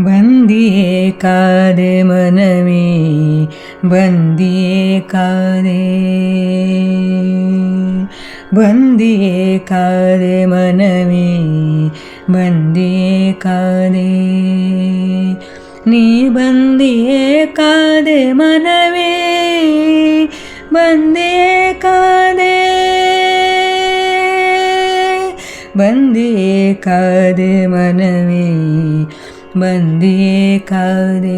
वन्दी कादे मनमे वन्दी कादे। बी कादे मनमे बन्दी कादे। नी बन्दिये कादे मनमे मनवी कादे। वन्दी कादे मनमे बी एकारे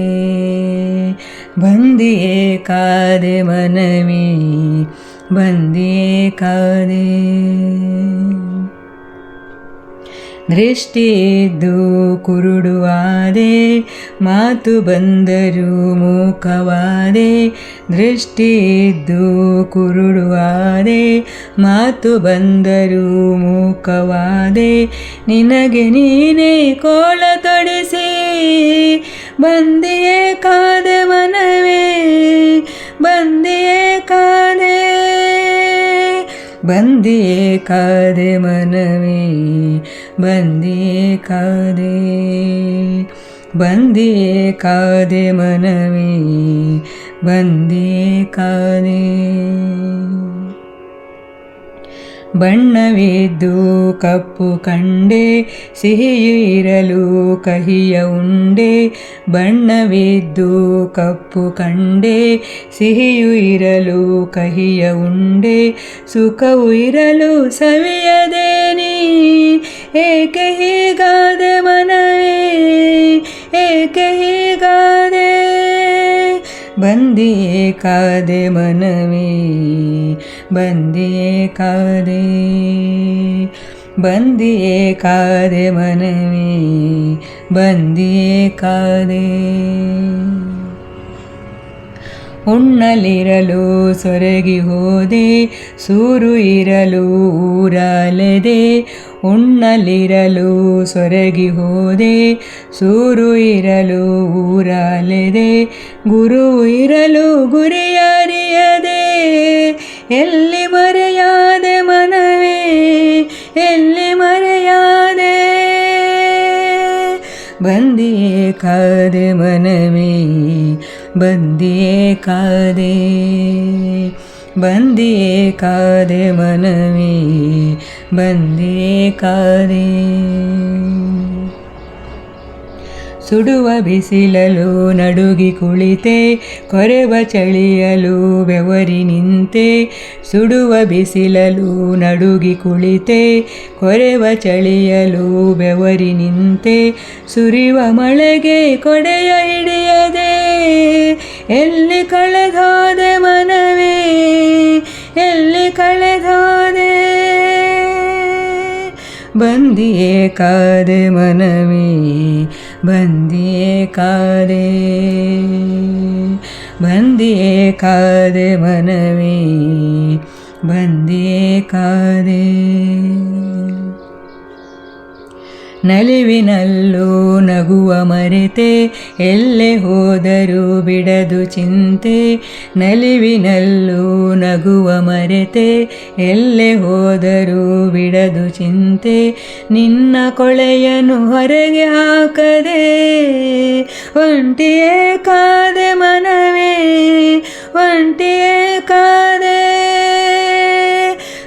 कादे एकारनमी बी कादे ದೃಷ್ಟಿಯಿದ್ದು ಕುರುಡುವಾದೆ, ಮಾತು ಬಂದರೂ ಮೂಕವಾದೆ. ದೃಷ್ಟಿಯಿದ್ದು ಕುರುಡುವಾದೆ, ಮಾತು ಬಂದರು ಮೂಕವಾದೆ. ನಿನಗೆ ನೀನೇ ಕೋಳ ತೊಡಿಸಿ, ಬಂದಿಯೇ ಕಾದೆ बन्दिये कादे मनवे मनवी कादे बे कादे मनवे बन्देका ಬಣ್ಣವಿದ್ದು ಕಪ್ಪು ಕಂಡೆ, ಸಿಹಿಯು ಇರಲು ಕಹಿಯ ಉಂಡೆ. ಬಣ್ಣವಿದ್ದು ಕಪ್ಪು ಕಂಡೆ, ಸಿಹಿಯು ಇರಲು ಕಹಿಯ ಉಂಡೆ. ಸುಖವು ಇರಲು ಸವಿಯದೇನಿ ಏಕೆ ಹೀಗಾದೆ ಮನವೇ? ಏಕೆ ಬಂದಿಯೇ ಕಾದೆ ಮನವೇ ಬಂದಿಯೇ ಕಾದೆ ಬಂದಿಯೇ ಕಾದೆ ಮನವೇ ಬಂದಿಯೇ ಕಾದೆ ಉಣ್ಣಲಿರಲು ಸೊರಗಿ ಹೋದೆ, ಸೂರು ಇರಲು ಊರಲೆದೆ. ಉಣ್ಣಲಿರಲು ಸೊರಗಿ ಹೋದೆ, ಸೂರು ಇರಲು ಊರಲೆದೆ. ಗುರು ಇರಲು ಗುರಿಯರಿಯದೆ ಎಲ್ಲಿ ಮರೆಯಾದೆ ಮನವೇ, ಎಲ್ಲಿ ಮರೆಯಾದೆ. ಬಂದಿಯೇ ಕಾದೆ ಮನವೇ बन्दे कादे बन्दे कादे मनवे बन्दे कादे ಸುಡುವ ಬಿಸಿಲಲು ನಡುಗಿ ಕುಳಿತೆ, ಕೊರೆವ ಚಳಿಯಲು ಬೆವರಿ ನಿಂತೆ, ಸುಡುವ ಬಿಸಿಲಲು ನಡುಗಿ ಕುಳಿತೆ, ಕೊರೆವ ಚಳಿಯಲು ಬೆವರಿ ನಿಂತೆ, ಸುರಿವ ಮಳೆಗೆ ಕೊಡೆಯ ಹಿಡಿಯದೆ, ಎಲ್ಲಿ ಕಳೆದೋದೆ ಮನವೇ, ಎಲ್ಲಿ ಕಳೆದೋದೆ. ಬಂದಿಯೇ ಕಾದೆ ಮನವೇ बी एकारे मनवे एकारनन्दी एकारे ನಲಿವಿನಲ್ಲೂ ನಗುವ ಮರೆತೆ, ಎಲ್ಲೆ ಹೋದರೂ ಬಿಡದು ಚಿಂತೆ. ನಲಿವಿನಲ್ಲೂ ನಗುವ ಮರೆತೆ, ಎಲ್ಲೆ ಹೋದರೂ ಬಿಡದು ಚಿಂತೆ. ನಿನ್ನ ಕೊಳೆಯನ್ನು ಹೊರಗೆ ಹಾಕದೆ, ಒಂಟಿಯೇ ಕಾದೆ ಮನವೇ, ಒಂಟಿಯೇ ಕಾದೆ.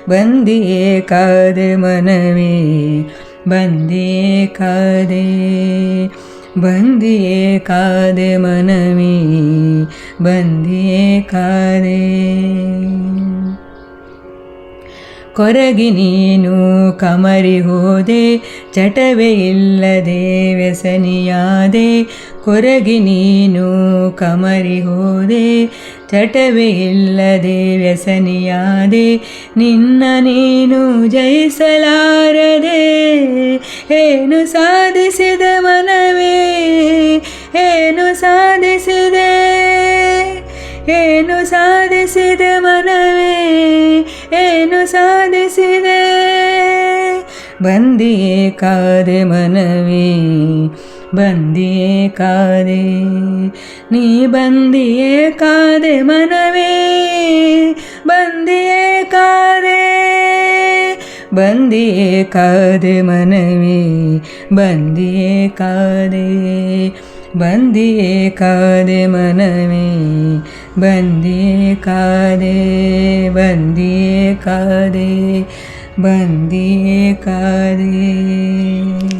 ಬಂದಿಯೇ ಕಾದೆ ಮನವೇ ಬಂದಿಯೇ ಕಾದೆ ಬಂದಿಯೇ ಕಾದೆ ಮನವಿ ಬಂದಿಯೇ ಕಾದೆ. ಕೊರಗಿ ನೀನು ಕಮರಿ ಹೋದೆ, ಚಟವೇ ಇಲ್ಲದೆ ವ್ಯಸನಿಯಾದೆ. ಕೊರಗಿ ನೀನು ಕಮರಿ ಹೋದೆ, ಚಟವೇ ಇಲ್ಲದೆ ವ್ಯಸನಿಯಾದೆ. ನಿನ್ನ ನೀನು ಜಯಿಸಲಾರದೆ. ಏನು ಸಾಧಿಸಿದೆ ಮನವೇ? ಏನು ಸಾಧಿಸಿದೆ? ಏನು ಸಾಧಿಸಿದೆ ಮನವೇ? ಏನು ಸಾಧಿಸಿದೆ? ಬಂದಿಯೇ ಕಾದೆ ಮನವೇ? ಬಂದಿಯೇ ಕಾದೆ? ನೀ ಬಂದಿಯೇ ಕಾದೆ ಮನವೇ? ಬಂದಿಯೇ ಕಾದೆ? ಬಂದಿಯೇ ಕಾದೆ ಮನವೇ ಬಂದಿಯೇ ಕಾದೆ ಬಂದಿಯೇ ಕಾದೆ ಮನವೇ ಬಂದಿಯೇ ಕಾದೆ ಬಂದಿಯೇ ಕಾದೆ ಬಂದಿಯೇ ಕಾದೆ